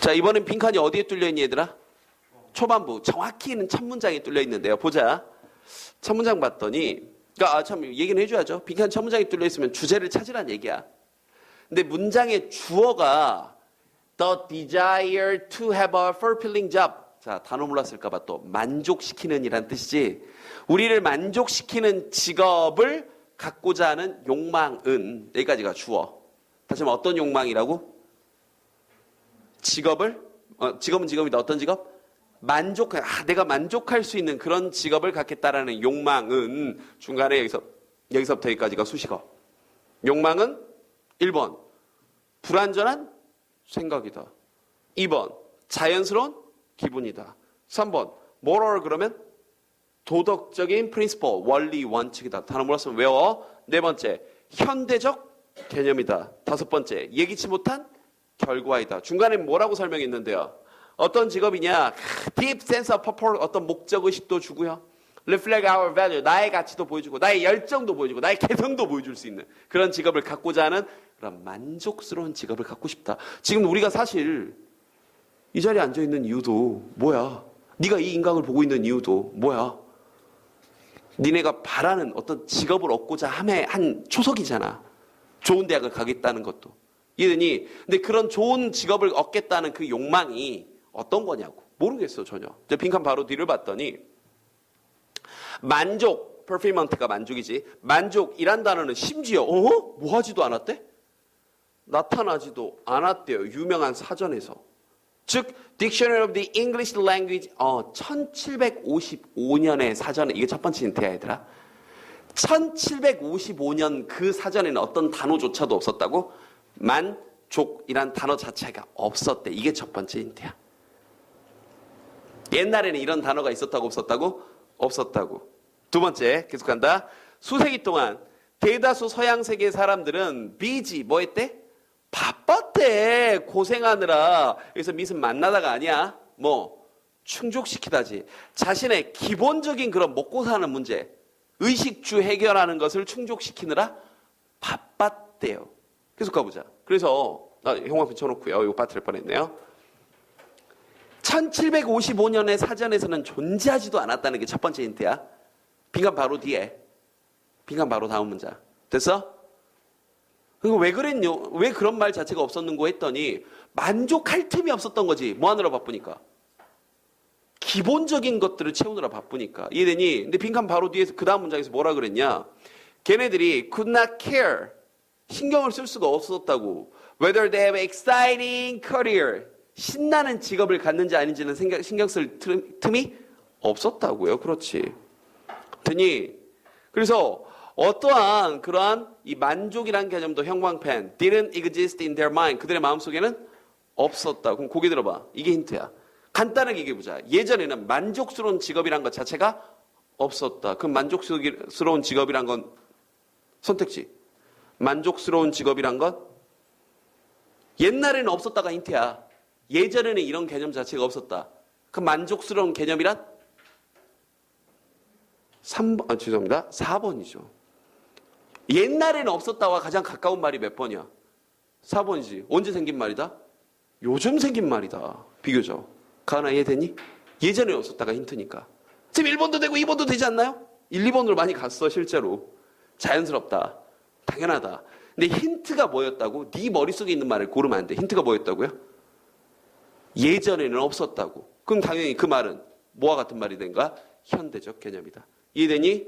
자, 이번엔 빈칸이 어디에 뚫려 있니, 얘들아? 초반부. 정확히는 첫 문장에 뚫려 있는데요. 보자. 첫 문장 봤더니, 그러니까 아, 참 얘기는 해줘야죠. 빈칸 첫 문장에 뚫려 있으면 주제를 찾으란 얘기야. 근데 문장의 주어가 the desire to have a fulfilling job. 자, 단어 몰랐을까봐 또 만족시키는 이란 뜻이지. 우리를 만족시키는 직업을 갖고자 하는 욕망은 네 가지가 주어. 다시 말해 어떤 욕망이라고? 직업을 어, 직업은 직업이다. 어떤 직업? 만족, 아, 내가 만족할 수 있는 그런 직업을 갖겠다라는 욕망은 중간에 여기서 여기서부터 여기까지가 수식어. 욕망은 1번 불완전한 생각이다. 2번 자연스러운 기분이다. 3번 moral 그러면 도덕적인 principle 원리 원칙이다. 단어 몰랐으면 외워. 네 번째 현대적 개념이다. 다섯 번째 예기치 못한 결과이다. 중간에 뭐라고 설명했는데요. 어떤 직업이냐? Deep sense of purpose 어떤 목적 의식도 주고요. Reflect our value 나의 가치도 보여주고 나의 열정도 보여주고 나의 개성도 보여줄 수 있는 그런 직업을 갖고자 하는 그런 만족스러운 직업을 갖고 싶다. 지금 우리가 사실 이 자리에 앉아 있는 이유도 뭐야? 네가 이 인강을 보고 있는 이유도 뭐야? 니네가 바라는 어떤 직업을 얻고자 함에 한 초석이잖아. 좋은 대학을 가겠다는 것도. 이해되니? 근데 그런 좋은 직업을 얻겠다는 그 욕망이 어떤 거냐고. 모르겠어, 전혀. 빈칸 바로 뒤를 봤더니, 만족, performance가 만족이지. 만족이란 단어는 심지어, 어? 뭐 하지도 않았대? 나타나지도 않았대요. 유명한 사전에서. 즉, Dictionary of the English Language, 어, 1755년의 사전에, 이게 첫 번째 힌트야, 얘들아. 1755년 그 사전에는 어떤 단어조차도 없었다고? 만족이란 단어 자체가 없었대. 이게 첫 번째 힌트야. 옛날에는 이런 단어가 있었다고 없었다고? 없었다고. 두 번째, 계속한다. 수세기 동안 대다수 서양 세계 사람들은 비지 뭐 했대? 바빴대. 고생하느라. 그래서 미슨 만나다가 아니야. 뭐 충족시키다지. 자신의 기본적인 그런 먹고 사는 문제, 의식주 해결하는 것을 충족시키느라 바빴대요. 계속 가보자. 그래서 아, 형광펜 쳐놓고요. 이거 빠뜨릴 뻔했네요. 1755년의 사전에서는 존재하지도 않았다는 게 첫 번째 힌트야. 빈칸 바로 뒤에. 빈칸 바로 다음 문장. 됐어? 그거 왜 그랬뇨? 왜 그런 말 자체가 없었는고 했더니 만족할 틈이 없었던 거지. 뭐 하느라 바쁘니까. 기본적인 것들을 채우느라 바쁘니까. 이해되니? 근데 빈칸 바로 뒤에서 그 다음 문장에서 뭐라 그랬냐? 걔네들이 could not care. 신경을 쓸 수가 없었다고. Whether they have exciting career. 신나는 직업을 갖는지 아닌지는 생각, 신경 쓸 틈- 틈이 없었다고요. 그렇지. 되니? 그래서 어떠한 그러한 이 만족이란 개념도 형광펜 didn't exist in their mind. 그들의 마음속에는 없었다. 그럼 고개 들어봐. 이게 힌트야. 간단하게 얘기해 보자. 예전에는 만족스러운 직업이란 것 자체가 없었다. 그럼 만족스러운 직업이란 건 선택지. 만족스러운 직업이란 건 옛날에는 없었다가 힌트야. 예전에는 이런 개념 자체가 없었다. 그 만족스러운 개념이란 3번, 아, 죄송합니다. 4번이죠. 옛날에는 없었다와 가장 가까운 말이 몇 번이야? 4번이지. 언제 생긴 말이다? 요즘 생긴 말이다. 비교적. 가나 이해되니? 예전에 없었다가 힌트니까. 지금 1번도 되고 2번도 되지 않나요? 1, 2번으로 많이 갔어, 실제로. 자연스럽다. 당연하다. 근데 힌트가 뭐였다고? 네 머릿속에 있는 말을 고르면 안 돼. 힌트가 뭐였다고요? 예전에는 없었다고. 그럼 당연히 그 말은 뭐와 같은 말이 된가? 현대적 개념이다. 이해되니?